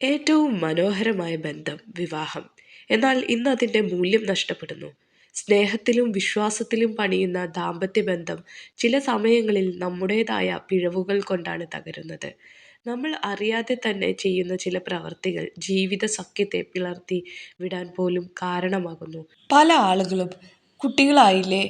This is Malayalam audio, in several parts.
ഏറ്റവും മനോഹരമായ ബന്ധം വിവാഹം. എന്നാൽ ഇന്ന് അതിന്റെ മൂല്യം നഷ്ടപ്പെടുന്നു. സ്നേഹത്തിലും വിശ്വാസത്തിലും പണിയുന്ന ദാമ്പത്യ ബന്ധം ചില സമയങ്ങളിൽ നമ്മുടേതായ പിഴവുകൾ കൊണ്ടാണ് തകരുന്നത്. നമ്മൾ അറിയാതെ തന്നെ ചെയ്യുന്ന ചില പ്രവർത്തികൾ ജീവിത സഖ്യത്തെ പിളർത്തി വിടാൻ പോലും കാരണമാകുന്നു. പല ആളുകളും കുട്ടികളായില്ലേ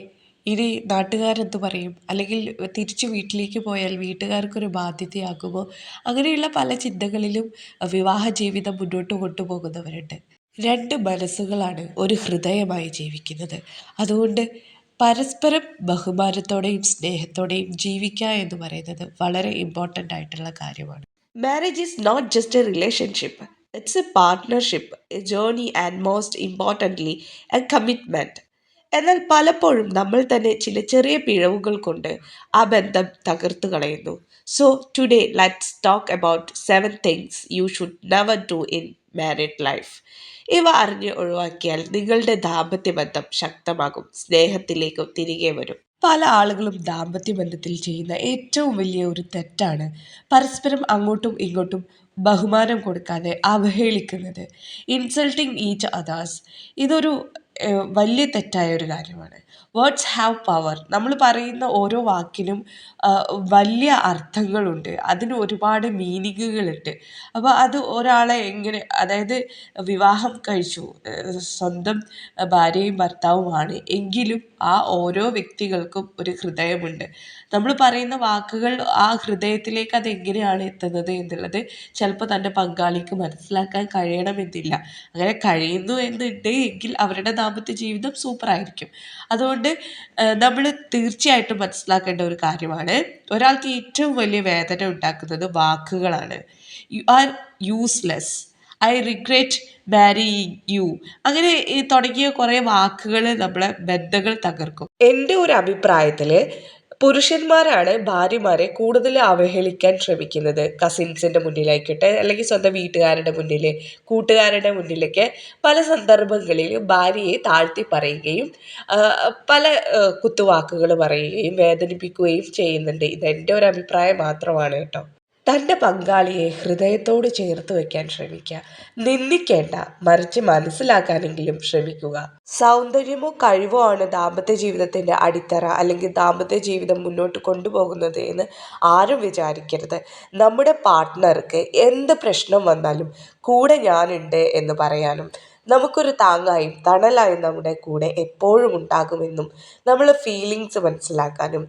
ഇനി നാട്ടുകാരെന്ത് പറയും? അല്ലെങ്കിൽ തിരിച്ച് വീട്ടിലേക്ക് പോയാൽ വീട്ടുകാർക്കൊരു ബാധ്യതയാകുമോ? അങ്ങനെയുള്ള പല ചിന്തകളിലും വിവാഹ ജീവിതം മുന്നോട്ട് കൊണ്ടുപോകുന്നവരുണ്ട്. രണ്ട് മനസ്സുകളാണ് ഒരു ഹൃദയമായി ജീവിക്കുന്നത്. അതുകൊണ്ട് പരസ്പരം ബഹുമാനത്തോടെയും സ്നേഹത്തോടെയും ജീവിക്കുക എന്ന് പറയുന്നത് വളരെ ഇമ്പോർട്ടന്റ് ആയിട്ടുള്ള കാര്യമാണ്. Marriage is not just a relationship it's a partnership a journey and most importantly a commitment എന്നാൽ പലപ്പോഴും നമ്മൾ തന്നെ ചില ചെറിയ പിഴവുകൾ കൊണ്ട് ആ ബന്ധം തകർത്തു കളയുന്നു. So today let's talk about seven things you should never do in married life ഇവ അറിഞ്ഞ് ഒഴിവാക്കിയാൽ നിങ്ങളുടെ ദാമ്പത്യ ബന്ധം ശക്തമാകും സ്നേഹത്തിലേക്ക് തിരികെ വരും. പല ആളുകളും ദാമ്പത്യ ബന്ധത്തിൽ ചെയ്യുന്ന ഏറ്റവും വലിയ ഒരു തെറ്റാണ് പരസ്പരം അങ്ങോട്ടും ഇങ്ങോട്ടും ബഹുമാനം കൊടുക്കാതെ അവഹേളിക്കുന്നത്. ഇൻസൾട്ടിങ് ഈച്ച് അതേഴ്സ് ഇതൊരു വലിയ തെറ്റായ ഒരു കാര്യമാണ്. വേർഡ്സ് ഹാവ് പവർ നമ്മൾ പറയുന്ന ഓരോ വാക്കിനും വലിയ അർത്ഥങ്ങളുണ്ട്. അതിന് ഒരുപാട് മീനിങ്ങുകളുണ്ട്. അപ്പോൾ അത് ഒരാളെ എങ്ങനെ അതായത് വിവാഹം കഴിച്ചു സ്വന്തം ഭാര്യയും ഭർത്താവുമാണ് എങ്കിലും ആ ഓരോ വ്യക്തികൾക്കും ഒരു ഹൃദയമുണ്ട്. നമ്മൾ പറയുന്ന വാക്കുകൾ ആ ഹൃദയത്തിലേക്ക് അത് എങ്ങനെയാണ് എത്തുന്നത് എന്നുള്ളത് ചിലപ്പോൾ തന്റെ പങ്കാളിക്ക് മനസ്സിലാക്കാൻ കഴിയണമെന്നില്ല. അങ്ങനെ കഴിയുന്നു എന്നുണ്ട് എങ്കിൽ അവരുടെ ദാമ്പത്യ ജീവിതം സൂപ്പറായിരിക്കും. അതുകൊണ്ട് നമ്മൾ തീർച്ചയായിട്ടും മനസ്സിലാക്കേണ്ട ഒരു കാര്യമാണ്. ഒരാൾക്ക് ഏറ്റവും വലിയ വേദന ഉണ്ടാക്കുന്നത് വാക്കുകളാണ്. You are useless I regret marrying you അങ്ങനെ തുടങ്ങിയ കുറേ വാക്കുകൾ നമ്മളെ ബന്ധങ്ങൾ തകർക്കും. എന്റെ ഒരു അഭിപ്രായത്തിൽ പുരുഷന്മാരാണ് ഭാര്യമാരെ കൂടുതൽ അവഹേളിക്കാൻ ശ്രമിക്കുന്നത്. കസിൻസിന്റെ മുന്നിലായിക്കോട്ടെ അല്ലെങ്കിൽ സ്വന്തം വീട്ടുകാരുടെ മുന്നിൽ കൂട്ടുകാരുടെ മുന്നിലൊക്കെ പല സന്ദർഭങ്ങളിൽ ഭാര്യയെ താഴ്ത്തി പറയുകയും പല കുത്തുവാക്കുകൾ പറയുകയും വേദനിപ്പിക്കുകയും ചെയ്യുന്നുണ്ട്. ഇതെന്റെ ഒരു അഭിപ്രായം മാത്രമാണ് കേട്ടോ. തന്റെ പങ്കാളിയെ ഹൃദയത്തോട് ചേർത്ത് വയ്ക്കാൻ ശ്രമിക്കുക. നിന്ദിക്കേണ്ട മറിച്ച് മനസ്സിലാക്കാനെങ്കിലും ശ്രമിക്കുക. സൗന്ദര്യമോ കഴിവോ ആണ് ദാമ്പത്യ ജീവിതത്തിന്റെ അടിത്തറ അല്ലെങ്കിൽ ദാമ്പത്യ ജീവിതം മുന്നോട്ട് കൊണ്ടുപോകുന്നത് എന്ന് ആരും വിചാരിക്കരുത്. നമ്മുടെ പാർട്ട്ണർക്ക് എന്ത് പ്രശ്നം വന്നാലും കൂടെ ഞാനുണ്ട് എന്ന് പറയാനും നമുക്കൊരു താങ്ങായും തണലായും നമ്മുടെ കൂടെ എപ്പോഴും ഉണ്ടാകുമെന്നും നമ്മൾ ഫീലിങ്സ് മനസ്സിലാക്കാനും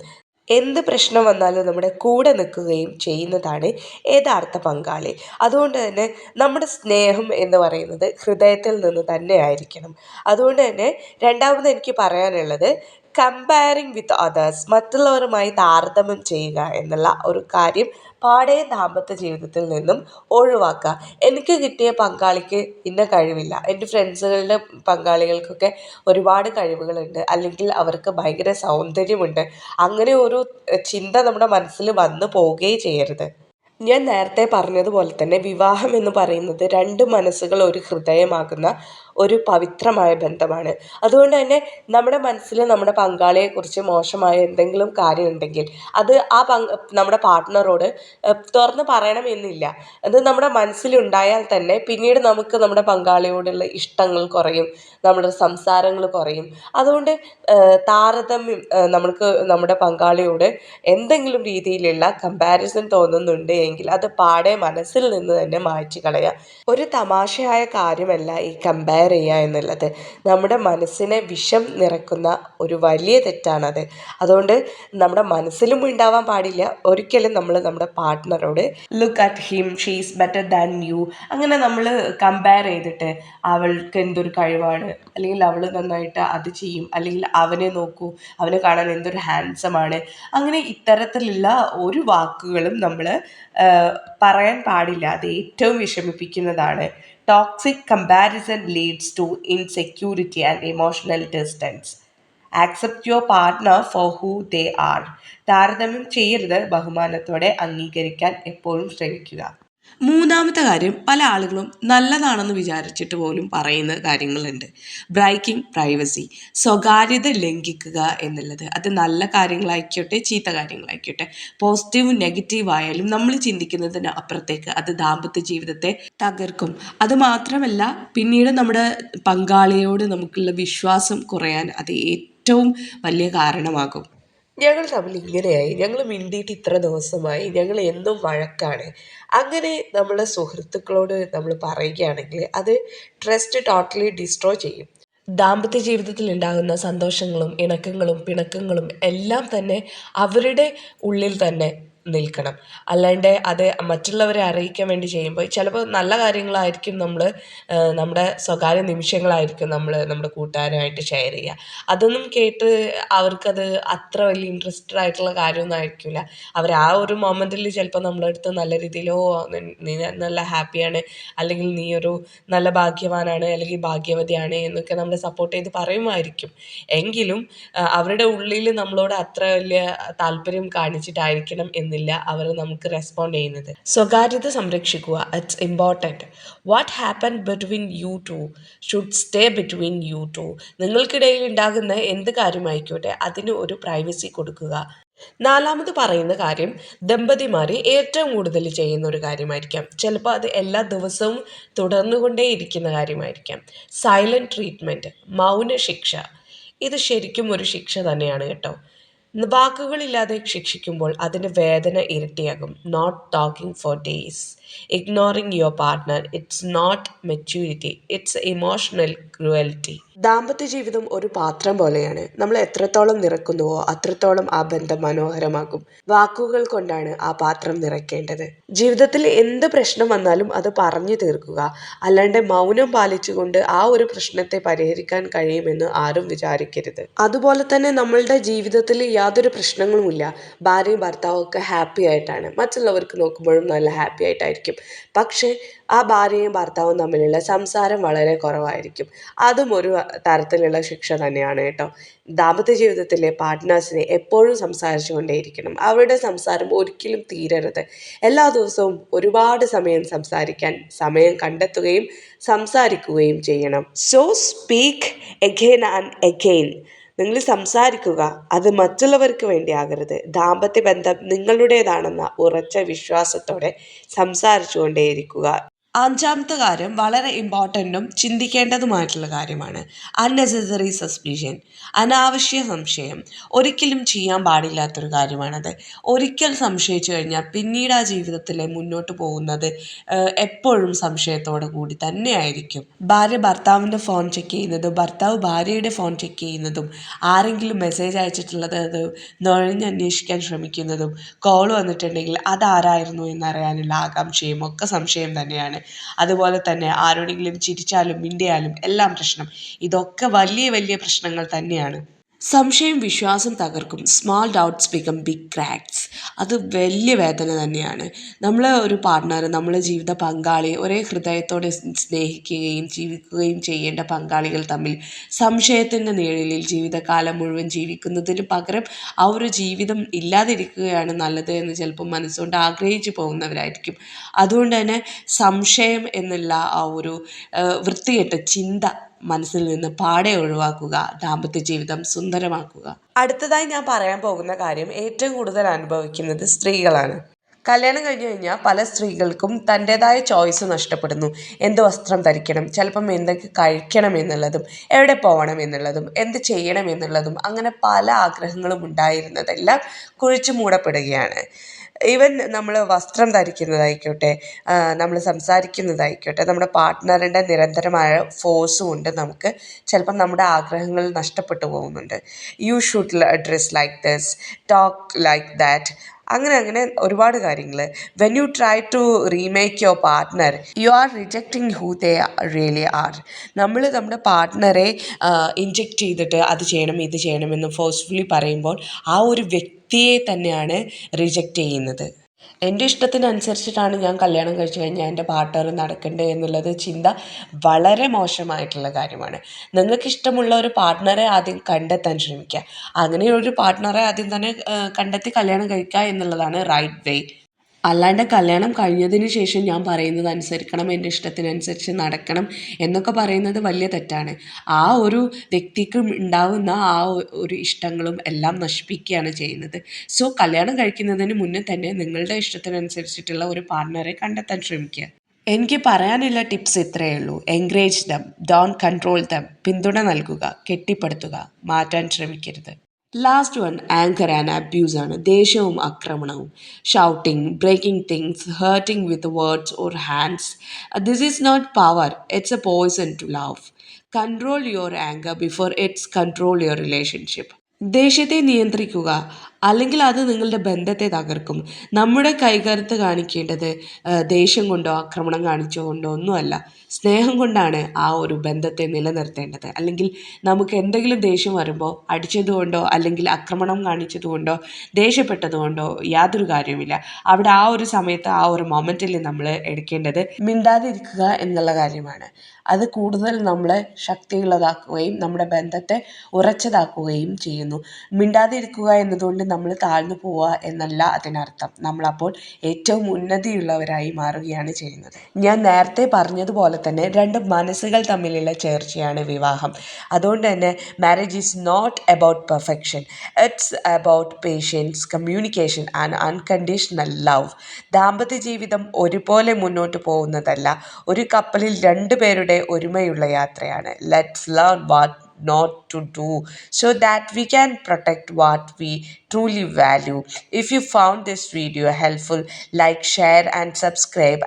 എന്ത് പ്രശ്നം വന്നാലും നമ്മുടെ കൂടെ നിൽക്കുകയും ചെയ്യുന്നതാണ് യഥാർത്ഥ പങ്കാളി. അതുകൊണ്ട് തന്നെ നമ്മുടെ സ്നേഹം എന്ന് പറയുന്നത് ഹൃദയത്തിൽ നിന്ന് തന്നെ ആയിരിക്കണം. അതുകൊണ്ട് തന്നെ രണ്ടാമത് എനിക്ക് പറയാനുള്ളത് കമ്പയറിങ് വിത്ത് അതേഴ്സ് മറ്റുള്ളവരുമായി താരതമ്യം ചെയ്യുക എന്നുള്ള ഒരു കാര്യം പാടെ ദാമ്പത്യ ജീവിതത്തിൽ നിന്നും ഒഴിവാക്കുക. എനിക്ക് കിട്ടിയ പങ്കാളിക്ക് ഇന്ന കഴിവില്ല. എന്റെ ഫ്രണ്ട്സുകളുടെ പങ്കാളികൾക്കൊക്കെ ഒരുപാട് കഴിവുകളുണ്ട്. അല്ലെങ്കിൽ അവർക്ക് ഭയങ്കര സൗന്ദര്യമുണ്ട്. അങ്ങനെ ഒരു ചിന്ത നമ്മുടെ മനസ്സിൽ വന്നു പോവുകയേ ചെയ്യരുത്. ഞാൻ നേരത്തെ പറഞ്ഞതുപോലെ തന്നെ വിവാഹം എന്ന് പറയുന്നത് രണ്ട് മനസ്സുകൾ ഒരു ഹൃദയമാകുന്ന ഒരു പവിത്രമായ ബന്ധമാണ്. അതുകൊണ്ട് തന്നെ നമ്മുടെ മനസ്സിൽ നമ്മുടെ പങ്കാളിയെക്കുറിച്ച് മോശമായ എന്തെങ്കിലും കാര്യമുണ്ടെങ്കിൽ അത് ആ നമ്മുടെ പാർട്ട്ണറോട് തുറന്ന് പറയണമെന്നില്ല. അത് നമ്മുടെ മനസ്സിലുണ്ടായാൽ തന്നെ പിന്നീട് നമുക്ക് നമ്മുടെ പങ്കാളിയോടുള്ള ഇഷ്ടങ്ങൾ കുറയും നമ്മുടെ സംസാരങ്ങൾ കുറയും. അതുകൊണ്ട് താരതമ്യം നമുക്ക് നമ്മുടെ പങ്കാളിയോട് എന്തെങ്കിലും രീതിയിലുള്ള കമ്പാരിസൺ തോന്നുന്നുണ്ട് എങ്കിൽ അത് പാടെ മനസ്സിൽ നിന്ന് തന്നെ മാറ്റി കളയുക ഒരു തമാശയായ കാര്യമല്ല ഈ ചെയ്യുക എന്നുള്ളത്. നമ്മുടെ മനസ്സിനെ വിഷം നിറക്കുന്ന ഒരു വലിയ തെറ്റാണത്. അതുകൊണ്ട് നമ്മുടെ മനസ്സിലും ഉണ്ടാവാൻ പാടില്ല. ഒരിക്കലും നമ്മൾ നമ്മുടെ പാർട്ട്ണറോട് look at him she's better than you അങ്ങനെ നമ്മൾ കമ്പയർ ചെയ്തിട്ട് അവൾക്ക് എന്തൊരു കഴിവാണ്. അല്ലെങ്കിൽ അവൾ നന്നായിട്ട് അത് ചെയ്യും. അല്ലെങ്കിൽ അവനെ നോക്കൂ. അവനെ കാണാൻ എന്തൊരു ഹാൻഡ്സമാണ് അങ്ങനെ ഇത്തരത്തിലുള്ള ഒരു വാക്കുകളും നമ്മൾ പറയാൻ പാടില്ല. അത് ഏറ്റവും വിഷമിപ്പിക്കുന്നതാണ്. Toxic comparison leads to insecurity and emotional distance accept your partner for who they are താരതമ്യം ചെയ്യരുത്. ബഹുമാനത്തോടെ അംഗീകരിക്കാൻ എപ്പോഴും ശ്രമിക്കുക. മൂന്നാമത്തെ കാര്യം പല ആളുകളും നല്ലതാണെന്ന് വിചാരിച്ചിട്ട് പോലും പറയുന്ന കാര്യങ്ങളുണ്ട്. ബ്രൈക്കിംഗ് പ്രൈവസി സ്വകാര്യത ലംഘിക്കുക എന്നുള്ളത്. അത് നല്ല കാര്യങ്ങളായിക്കോട്ടെ ചീത്ത കാര്യങ്ങളായിക്കോട്ടെ. പോസിറ്റീവും നെഗറ്റീവ് ആയാലും നമ്മൾ ചിന്തിക്കുന്നതിന് അപ്പുറത്തേക്ക് അത് ദാമ്പത്യ ജീവിതത്തെ തകർക്കും. അതുമാത്രമല്ല പിന്നീട് നമ്മുടെ പങ്കാളിയോട് നമുക്കുള്ള വിശ്വാസം കുറയാൻ അത് ഏറ്റവും വലിയ കാരണമാകും. ഞങ്ങൾ തമ്മിൽ ഇങ്ങനെയായി. ഞങ്ങൾ മിണ്ടിയിട്ട് ഇത്ര ദിവസമായി. ഞങ്ങൾ എന്നും വഴക്കാണ്. അങ്ങനെ നമ്മളെ സുഹൃത്തുക്കളോട് നമ്മൾ പറയുകയാണെങ്കിൽ അത് ട്രസ്റ്റ് ടോട്ടലി ഡിസ്ട്രോ ചെയ്യും. ദാമ്പത്യ ജീവിതത്തിൽ ഉണ്ടാകുന്ന സന്തോഷങ്ങളും ഇണക്കങ്ങളും പിണക്കങ്ങളും എല്ലാം തന്നെ അവരുടെ ഉള്ളിൽ തന്നെ നിൽക്കണം. അല്ലാണ്ട് അത് മറ്റുള്ളവരെ അറിയിക്കാൻ വേണ്ടി ചെയ്യുമ്പോൾ ചിലപ്പോൾ നല്ല കാര്യങ്ങളായിരിക്കും നമ്മൾ നമ്മുടെ സ്വകാര്യ നിമിഷങ്ങളായിരിക്കും നമ്മൾ നമ്മുടെ കൂട്ടുകാരുമായിട്ട് ഷെയർ ചെയ്യുക. അതൊന്നും കേട്ട് അവർക്കത് അത്ര വലിയ ഇൻട്രസ്റ്റഡ് ആയിട്ടുള്ള കാര്യമൊന്നും ആയിരിക്കില്ല. അവർ ആ ഒരു മൊമെന്റിൽ ചിലപ്പോൾ നമ്മളെ അടുത്ത് നല്ല രീതിയിലോ നീ നല്ല ഹാപ്പിയാണ് അല്ലെങ്കിൽ നീ ഒരു നല്ല ഭാഗ്യവാനാണ് അല്ലെങ്കിൽ ഭാഗ്യവതിയാണ് എന്നൊക്കെ നമ്മളെ സപ്പോർട്ട് ചെയ്ത് പറയുമായിരിക്കും. എങ്കിലും അവരുടെ ഉള്ളിൽ നമ്മളോട് അത്ര വലിയ താല്പര്യം കാണിച്ചിട്ടായിരിക്കണം എന്നില്ല അവർ നമുക്ക് റെസ്പോണ്ട് ചെയ്യുന്നത്. സ്വകാര്യത സംരക്ഷിക്കുക it's important what happen between you two should stay between you two നിങ്ങൾക്കിടയിൽ ഉണ്ടാകുന്ന എന്ത് കാര്യമായിക്കോട്ടെ അതിന് ഒരു പ്രൈവസി കൊടുക്കുക. നാലാമത് പറയുന്ന കാര്യം ദമ്പതിമാർ ഏറ്റവും കൂടുതൽ ചെയ്യുന്ന ഒരു കാര്യമായിരിക്കാം. ചിലപ്പോൾ അത് എല്ലാ ദിവസവും തുടർന്നുകൊണ്ടേ ഇരിക്കുന്ന കാര്യമായിരിക്കാം. സൈലന്റ് ട്രീറ്റ്മെന്റ് മൗന ശിക്ഷ ഇത് ശരിക്കും ഒരു ശിക്ഷ തന്നെയാണ് കേട്ടോ. വാക്കുകളില്ലാതെ ശിക്ഷിക്കുമ്പോൾ അതിന്റെ വേദന ഇരട്ടിയാകും. Not talking for days ignoring your partner it's not maturity it's emotional cruelty ദാമ്പത്യ ജീവിതം ഒരു പാത്രം പോലെയാണ്. നമ്മൾ എത്രത്തോളം നിറക്കുന്നുവോ അത്രത്തോളം ആ ബന്ധം മനോഹരമാകും വാക്കുകൾ കൊണ്ടാണ് ആ പാത്രം നിറയ്ക്കേണ്ടത്. ജീവിതത്തിൽ എന്ത് പ്രശ്നം വന്നാലും അത് പറഞ്ഞു തീർക്കുക. അല്ലാണ്ട് മൗനം പാലിച്ചുകൊണ്ട് ആ ഒരു പ്രശ്നത്തെ പരിഹരിക്കാൻ കഴിയുമെന്ന് ആരും വിചാരിക്കരുത്. അതുപോലെ തന്നെ നമ്മളുടെ ജീവിതത്തിൽ യാതൊരു പ്രശ്നങ്ങളുമില്ല. ഭാര്യയും ഭർത്താവും ഒക്കെ ഹാപ്പി ആയിട്ടാണ്. മറ്റുള്ളവർക്ക് നോക്കുമ്പോഴും നല്ല ഹാപ്പി ആയിട്ടായിരിക്കും. പക്ഷേ ആ ഭാര്യയും ഭർത്താവും തമ്മിലുള്ള സംസാരം വളരെ കുറവായിരിക്കും. അതും ഒരു തരത്തിലുള്ള ശിക്ഷ തന്നെയാണ് കേട്ടോ. ദാമ്പത്യ ജീവിതത്തിലെ പാർട്ട്നേഴ്സിനെ എപ്പോഴും സംസാരിച്ചുകൊണ്ടേയിരിക്കണം. അവരുടെ സംസാരം ഒരിക്കലും തീരരുത്. എല്ലാ ദിവസവും ഒരുപാട് സമയം സംസാരിക്കാൻ സമയം കണ്ടെത്തുകയും സംസാരിക്കുകയും ചെയ്യണം. So speak again and again നിങ്ങൾ സംസാരിക്കുക അത് മറ്റുള്ളവർക്ക് വേണ്ടി ആകരുത്. ദാമ്പത്യ ബന്ധം നിങ്ങളുടേതാണെന്ന ഉറച്ച വിശ്വാസത്തോടെ സംസാരിച്ചു കൊണ്ടേയിരിക്കുക അഞ്ചാമത്തെ കാര്യം വളരെ ഇമ്പോർട്ടന്റും ചിന്തിക്കേണ്ടതുമായിട്ടുള്ള കാര്യമാണ്. അൺനെസസറി സസ്പീഷൻ അനാവശ്യ സംശയം. ഒരിക്കലും ചെയ്യാൻ പാടില്ലാത്തൊരു കാര്യമാണത്. ഒരിക്കൽ സംശയിച്ചു കഴിഞ്ഞാൽ പിന്നീട് ആ ജീവിതത്തിൽ മുന്നോട്ട് പോകുന്നത് എപ്പോഴും സംശയത്തോടു കൂടി തന്നെയായിരിക്കും. ഭാര്യ ഭർത്താവിന്റെ ഫോൺ ചെക്ക് ചെയ്യുന്നതും ഭർത്താവ് ഭാര്യയുടെ ഫോൺ ചെക്ക് ചെയ്യുന്നതും ആരെങ്കിലും മെസ്സേജ് അയച്ചിട്ടുള്ളത് അത് നുഴഞ്ഞ് അന്വേഷിക്കാൻ ശ്രമിക്കുന്നതും കോൾ വന്നിട്ടുണ്ടെങ്കിൽ അതാരായിരുന്നു എന്നറിയാനുള്ള ആകാംക്ഷയും ഒക്കെ സംശയം തന്നെയാണ്. അതുപോലെ തന്നെ ആരോടെങ്കിലും ചിരിച്ചാലും മിണ്ടിയാലും എല്ലാം പ്രശ്നം. ഇതൊക്കെ വലിയ വലിയ പ്രശ്നങ്ങൾ തന്നെയാണ്. സംശയം വിശ്വാസം തകർക്കും. Small doubts become big cracks അത് വലിയ വേദന തന്നെയാണ്. നമ്മൾ ഒരു പാർട്ട്ണർ നമ്മളെ ജീവിത പങ്കാളി ഒരേ ഹൃദയത്തോടെ സ്നേഹിക്കുകയും ജീവിക്കുകയും ചെയ്യേണ്ട പങ്കാളികൾ തമ്മിൽ സംശയത്തിന്റെ നിഴലിൽ ജീവിതകാലം മുഴുവൻ ജീവിക്കുന്നതിന് പകരം ആ ഒരു ജീവിതം ഇല്ലാതിരിക്കുകയാണ് നല്ലത് എന്ന് ചിലപ്പോൾ മനസ്സുകൊണ്ട് ആഗ്രഹിച്ചു പോകുന്നവരായിരിക്കും. അതുകൊണ്ട് തന്നെ സംശയം എന്നുള്ള ആ ഒരു വൃത്തികെട്ട ചിന്ത മനസ്സിൽ നിന്ന് പാടെ ഒഴിവാക്കുക ദാമ്പത്യ ജീവിതം സുന്ദരമാക്കുക. അടുത്തതായി ഞാൻ പറയാൻ പോകുന്ന കാര്യം ഏറ്റവും കൂടുതൽ അനുഭവിക്കുന്നത് സ്ത്രീകളാണ്. കല്യാണം കഴിഞ്ഞു കഴിഞ്ഞാൽ പല സ്ത്രീകൾക്കും തന്റെതായ ചോയ്സ് നഷ്ടപ്പെടുന്നു. എന്ത് വസ്ത്രം ധരിക്കണം ചിലപ്പം എന്തൊക്കെ കഴിക്കണം എന്നുള്ളതും എവിടെ പോകണം എന്നുള്ളതും എന്ത് ചെയ്യണം എന്നുള്ളതും അങ്ങനെ പല ആഗ്രഹങ്ങളും ഉണ്ടായിരുന്നതെല്ലാം കുഴിച്ചു മൂടപ്പെടുകയാണ്. ഈവൻ നമ്മൾ വസ്ത്രം ധരിക്കുന്നതായിക്കോട്ടെ നമ്മൾ സംസാരിക്കുന്നതായിക്കോട്ടെ നമ്മുടെ പാർട്ട്ണറിന്റെ നിരന്തരമായ ഫോഴ്സും ഉണ്ട് നമുക്ക് ചിലപ്പം നമ്മുടെ ആഗ്രഹങ്ങൾ നഷ്ടപ്പെട്ടു പോകുന്നുണ്ട്. You should dress like this talk like that അങ്ങനെ അങ്ങനെ ഒരുപാട് കാര്യങ്ങൾ when you try to remake your partner you are rejecting who they really are നമ്മൾ നമ്മുടെ പാർട്ട്ണറെ ഇൻജെക്റ്റ് ചെയ്തിട്ട് അത് ചെയ്യണം ഇത് ചെയ്യണം എന്ന് ഫോഴ്സ്ഫുള്ളി പറയുമ്പോൾ ആ ഒരു വ്യക്തിയെ തന്നെയാണ് റിജക്റ്റ് ചെയ്യുന്നത്. എന്റെ ഇഷ്ടത്തിനനുസരിച്ചിട്ടാണ് ഞാൻ കല്യാണം കഴിച്ചു കഴിഞ്ഞാൽ എന്റെ പാർട്ട്ണർ നടക്കേണ്ടത് എന്നുള്ളത് ചിന്ത വളരെ മോശമായിട്ടുള്ള കാര്യമാണ്. നിങ്ങൾക്ക് ഇഷ്ടമുള്ള ഒരു പാർട്ട്ണറെ ആദ്യം കണ്ടെത്താൻ ശ്രമിക്കുക. അങ്ങനെയൊരു പാർട്ട്ണറെ ആദ്യം തന്നെ കണ്ടെത്തി കല്യാണം കഴിക്കുക എന്നുള്ളതാണ് റൈറ്റ് വേ അല്ലാണ്ട് കല്യാണം കഴിഞ്ഞതിന് ശേഷം ഞാൻ പറയുന്നത് അനുസരിക്കണം എന്റെ ഇഷ്ടത്തിനനുസരിച്ച് നടക്കണം എന്നൊക്കെ പറയുന്നത് വലിയ തെറ്റാണ്. ആ ഒരു വ്യക്തിക്ക് ഉണ്ടാവുന്ന ആ ഒരു ഇഷ്ടങ്ങളും എല്ലാം നശിപ്പിക്കുകയാണ് ചെയ്യുന്നത്. സോ കല്യാണം കഴിക്കുന്നതിന് മുന്നേ തന്നെ നിങ്ങളുടെ ഇഷ്ടത്തിനനുസരിച്ചിട്ടുള്ള ഒരു പാർട്ട്ണറെ കണ്ടെത്താൻ ശ്രമിക്കുക. എനിക്ക് പറയാനുള്ള ടിപ്സ് ഇത്രയേ ഉള്ളൂ. Encourage them don't control them പിന്തുണ നൽകുക കെട്ടിപ്പടുത്തുക മാറ്റാൻ ശ്രമിക്കരുത്. Last one anger and abuse ആണ്. ദേഷ്യവും ആക്രമണവും. Shouting breaking things hurting with words or hands this is not power it's a poison to love control your anger before it's control your relationship ദേഷ്യത്തെ നിയന്ത്രിക്കുക അല്ലെങ്കിൽ അത് നിങ്ങളുടെ ബന്ധത്തെ തകർക്കും. നമ്മുടെ കൈകരുത്ത് കാണിക്കേണ്ടത് ദേഷ്യം കൊണ്ടോ ആക്രമണം കാണിച്ചോ കൊണ്ടോ ഒന്നുമല്ല. സ്നേഹം കൊണ്ടാണ് ആ ഒരു ബന്ധത്തെ നിലനിർത്തേണ്ടത്. അല്ലെങ്കിൽ നമുക്ക് എന്തെങ്കിലും ദേഷ്യം വരുമ്പോൾ അടിച്ചതുകൊണ്ടോ അല്ലെങ്കിൽ ആക്രമണം കാണിച്ചതുകൊണ്ടോ ദേഷ്യപ്പെട്ടതുകൊണ്ടോ യാതൊരു കാര്യവുമില്ല. അവിടെ ആ ഒരു സമയത്ത് ആ ഒരു മൊമെന്റിൽ നമ്മൾ എടുക്കേണ്ടത് മിണ്ടാതിരിക്കുക എന്നുള്ള കാര്യമാണ്. അത് കൂടുതൽ നമ്മളെ ശക്തിയുള്ളതാക്കുകയും നമ്മുടെ ബന്ധത്തെ ഉറച്ചതാക്കുകയും ചെയ്യുന്നു. മിണ്ടാതിരിക്കുക എന്നതുകൊണ്ട് നമ്മൾ താഴ്ന്നു പോവുക എന്നല്ല അതിനർത്ഥം. നമ്മളപ്പോൾ ഏറ്റവും ഉന്നതിയുള്ളവരായി മാറുകയാണ് ചെയ്യുന്നത്. ഞാൻ നേരത്തെ പറഞ്ഞതുപോലെ തന്നെ രണ്ട് മനസ്സുകൾ തമ്മിലുള്ള ചേർച്ചയാണ് വിവാഹം. അതുകൊണ്ട് തന്നെ marriage is not about perfection it's about patience communication and unconditional love ദാമ്പത്യ ജീവിതം ഒരുപോലെ മുന്നോട്ട് പോകുന്നതല്ല. ഒരു കപ്പലിൽ രണ്ട് പേരുടെ ഒരുമയുള്ള യാത്രയാണ്. Let's learn what not to do so that we can protect what we truly value. If you found this video helpful like share and subscribe